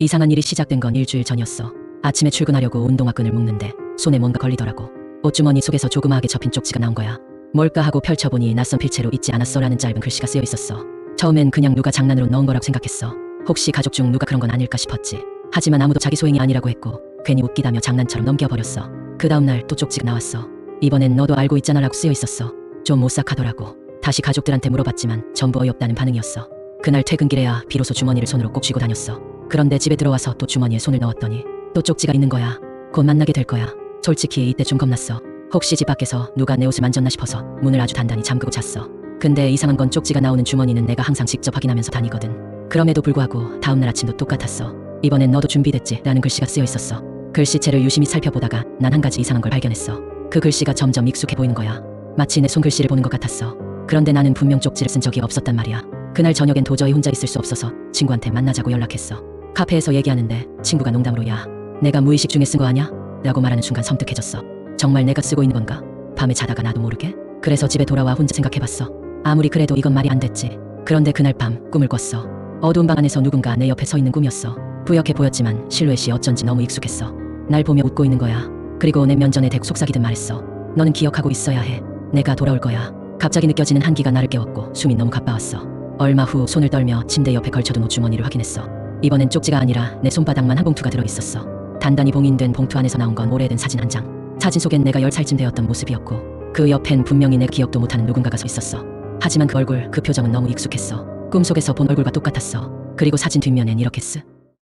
이상한 일이 시작된 건 일주일 전이었어. 아침에 출근하려고 운동화 끈을 묶는데 손에 뭔가 걸리더라고. 옷주머니 속에서 조그마하게 접힌 쪽지가 나온 거야. 뭘까 하고 펼쳐보니 낯선 필체로 잊지 않았어라는 짧은 글씨가 쓰여 있었어. 처음엔 그냥 누가 장난으로 넣은 거라고 생각했어. 혹시 가족 중 누가 그런 건 아닐까 싶었지. 하지만 아무도 자기 소행이 아니라고 했고 괜히 웃기다며 장난처럼 넘겨버렸어. 그 다음날 또 쪽지가 나왔어. 이번엔 너도 알고 있잖아라고 쓰여 있었어. 좀 오싹하더라고. 다시 가족들한테 물어봤지만 전부 어이없다는 반응이었어. 그날 퇴근길에야 비로소 주머니를 손으로 꼭 쥐고 다녔어. 그런데 집에 들어와서 또 주머니에 손을 넣었더니 또 쪽지가 있는 거야. 곧 만나게 될 거야. 솔직히 이때 좀 겁났어. 혹시 집 밖에서 누가 내 옷을 만졌나 싶어서 문을 아주 단단히 잠그고 잤어. 근데 이상한 건 쪽지가 나오는 주머니는 내가 항상 직접 확인하면서 다니거든. 그럼에도 불구하고 다음날 아침도 똑같았어. 이번엔 너도 준비됐지? 라는 글씨가 쓰여 있었어. 글씨체를 유심히 살펴보다가 난 한 가지 이상한 걸 발견했어. 그 글씨가 점점 익숙해 보이는 거야. 마치 내 손글씨를 보는 것 같았어. 그런데 나는 분명 쪽지를 쓴 적이 없었단 말이야. 그날 저녁엔 도저히 혼자 있을 수 없어서 친구한테 만나자고 연락했어. 카페에서 얘기하는데 친구가 농담으로 야, 내가 무의식 중에 쓴 거 아냐? 라고 말하는 순간 섬뜩해졌어. 정말 내가 쓰고 있는 건가? 밤에 자다가 나도 모르게? 그래서 집에 돌아와 혼자 생각해봤어. 아무리 그래도 이건 말이 안 됐지. 그런데 그날 밤 꿈을 꿨어. 어두운 방 안에서 누군가 내 옆에 서 있는 꿈이었어. 부역해 보였지만 실루엣이 어쩐지 너무 익숙했어. 날 보며 웃고 있는 거야. 그리고 내 면전에 대고 속삭이듯 말했어. 너는 기억하고 있어야 해. 내가 돌아올 거야. 갑자기 느껴지는 한기가 나를 깨웠고 숨이 너무 가빠웠어. 얼마 후 손을 떨며 침대 옆에 걸쳐둔 옷주머니를 확인했어. 이번엔 쪽지가 아니라 내 손바닥만 한 봉투가 들어있었어. 단단히 봉인된 봉투 안에서 나온 건 오래된 사진 한 장. 사진 속엔 내가 10살쯤 되었던 모습이었고 그 옆엔 분명히 내 기억도 못하는 누군가가 서 있었어. 하지만 그 얼굴, 그 표정은 너무 익숙했어. 꿈속에서 본 얼굴과 똑같았어. 그리고 사진 뒷면엔 이렇게 쓰.